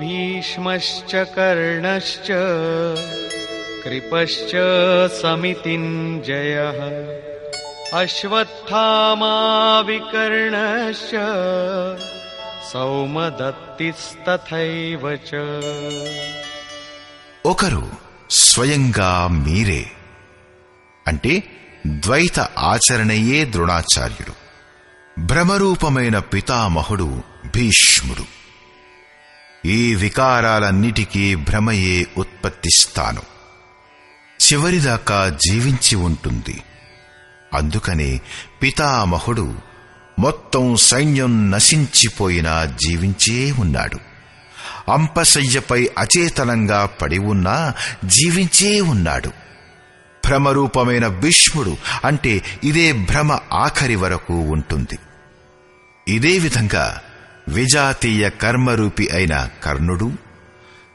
भीष्मश्च कर्णश्च कृपश्च समितिञ्जयः अश्वत्थामाविकर्णश्च सौमदत्तिस्तथैव च ఒకరు స్వయంగా మీరే అంటే ద్వైత ఆచరణయే ద్రోణాచార్యుడు భ్రమరూపమైన పితామహుడు భీష్ముడు ఈ వికారాలన్నిటికీ భ్రమయే ఉత్పత్తిస్తాను. చివరిదాకా జీవించి ఉంటుంది. అందుకనే పితామహుడు మొత్తం సైన్యం నశించిపోయినా జీవించే ఉన్నాడు. అంపశయ్యపై అచేతనంగా పడి ఉన్నా జీవించే ఉన్నాడు. భ్రమరూపమైన భీష్ముడు అంటే ఇదే భ్రమ ఆఖరి వరకు ఉంటుంది. ఇదే విధంగా విజాతీయ కర్మరూపి అయిన కర్ణుడు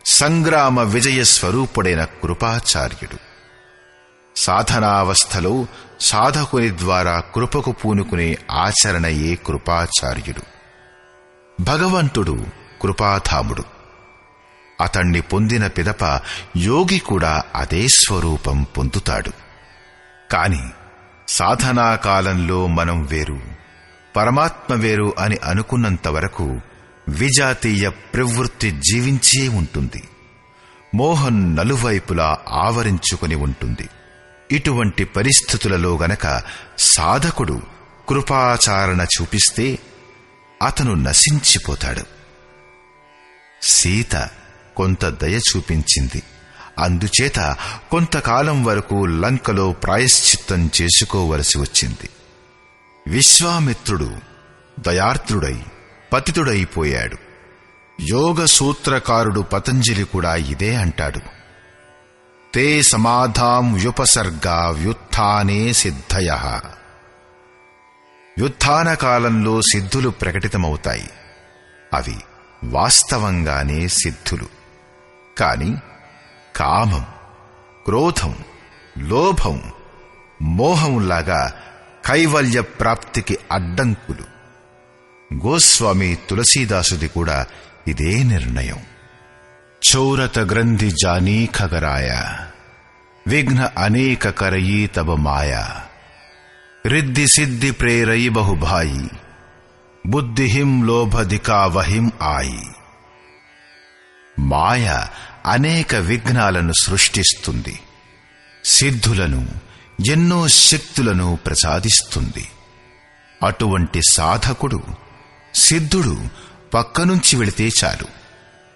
సంగ్రామ విజయ స్వరూపుడైన కృపాచార్యుడు. సాధనావస్థలో సాధకుని ద్వారా కృపకు పూనుకునే ఆచరణయే కృపాచార్యుడు. భగవంతుడు కృపాధాముడు. అతణ్ణి పొందిన పిదప యోగి కూడా అదే స్వరూపం పొందుతాడు. కాని సాధనాకాలంలో మనం వేరు. పరమాత్మ వేరు అని అనుకున్నంత వరకు విజాతీయ ప్రవృత్తి జీవించే ఉంటుంది. మోహం నలువైపులా ఆవరించుకుని ఉంటుంది. ఇటువంటి పరిస్థితులలో గనక సాధకుడు కృపాచారణ చూపిస్తే అతను నశించిపోతాడు. సీత కొంత దయ చూపించింది. అందుచేత కొంతకాలం వరకు లంకలో ప్రాయశ్చిత్తం చేసుకోవలసి వచ్చింది. విశ్వామిత్రుడు దయార్ద్రుడై పతితుడైపోయాడు. యోగ సూత్రకారుడు పతంజలి కూడా ఇదే అంటాడు. తే సమాధాం వ్యుపసర్గా వ్యుత్థానే సిద్ధయ. వ్యుత్థాన కాలంలో సిద్ధులు ప్రకటితమవుతాయి. అవి వాస్తవంగానే సిద్ధులు. కాని కామం క్రోధం లోభం మోహంలాగా కైవల్య ప్రాప్తికి అడ్డంకులు. గోస్వామి తులసీదాసుది కూడా ఇదే నిర్ణయం. చౌరత గ్రంథి జానీ ఖగరాయ. విఘ్న అనేక కరయీ తబ మాయా. రిద్ధి సిద్ధి ప్రేరయి బహుభాయి. బుద్ధిహిం లోభధికావహిం ఆయి. మాయ అనేక విఘ్నాలను సృష్టిస్తుంది. సిద్ధులను ఎన్నో శక్తులను ప్రసాదిస్తుంది. అటువంటి సాధకుడు సిద్ధుడు పక్కనుంచి వెళితే చాలు.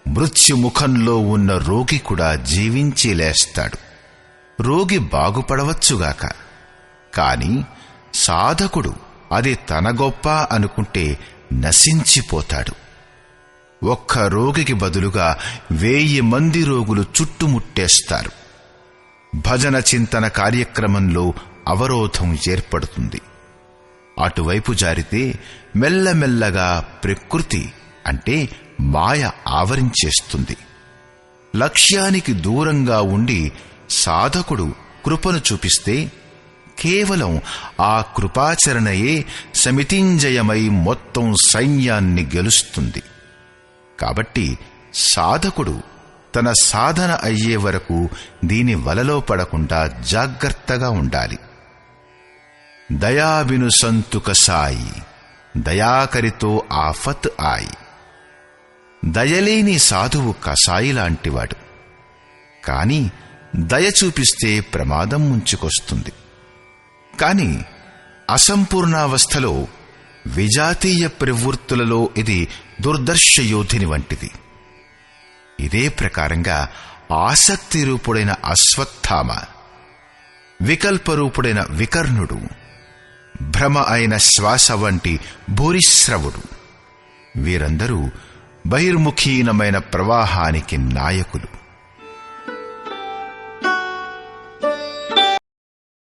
మృత్యుముఖంలో ఉన్న రోగి కూడా జీవించి లేస్తాడు. రోగి బాగుపడవచ్చుగాక. కాని సాధకుడు అది తన గొప్ప అనుకుంటే నశించిపోతాడు. ఒక్క రోగికి బదులుగా వేయి మంది రోగులు చుట్టుముట్టేస్తారు. భజన చింతన కార్యక్రమంలో అవరోధం ఏర్పడుతుంది. అటువైపు జారితే మెల్లమెల్లగా ప్రకృతి అంటే మాయ ఆవరించేస్తుంది. లక్ష్యానికి దూరంగా ఉండి సాధకుడు కృపను చూపిస్తే కేవలం ఆ కృపాచరణయే సమితింజయమై మొత్తం సైన్యాన్ని గెలుస్తుంది. కాబట్టి సాధకుడు తన సాధన అయ్యే వరకు దీని వలలో పడకుండా జాగ్రత్తగా ఉండాలి. దయాబిను సంతుక సాయి దయాకరితో ఆఫత్ ఆయి. దయలేని సాధువు కషాయి లాంటివాడు. కాని దయ చూపిస్తే ప్రమాదం ముంచుకొస్తుంది. కాని అసంపూర్ణావస్థలో విజాతీయ ప్రవృత్తులలో ఇది దుర్దర్శ యోధిని వంటిది. ఇదే ప్రకారంగా ఆసక్తి రూపుడైన అశ్వత్థామ వికల్పరూపుడైన వికర్ణుడు భ్రమ అయిన శ్వాస వంటి భూరిశ్రవుడు. వీరందరూ బహిర్ముఖీనమైన ప్రవాహానికి నాయకులు.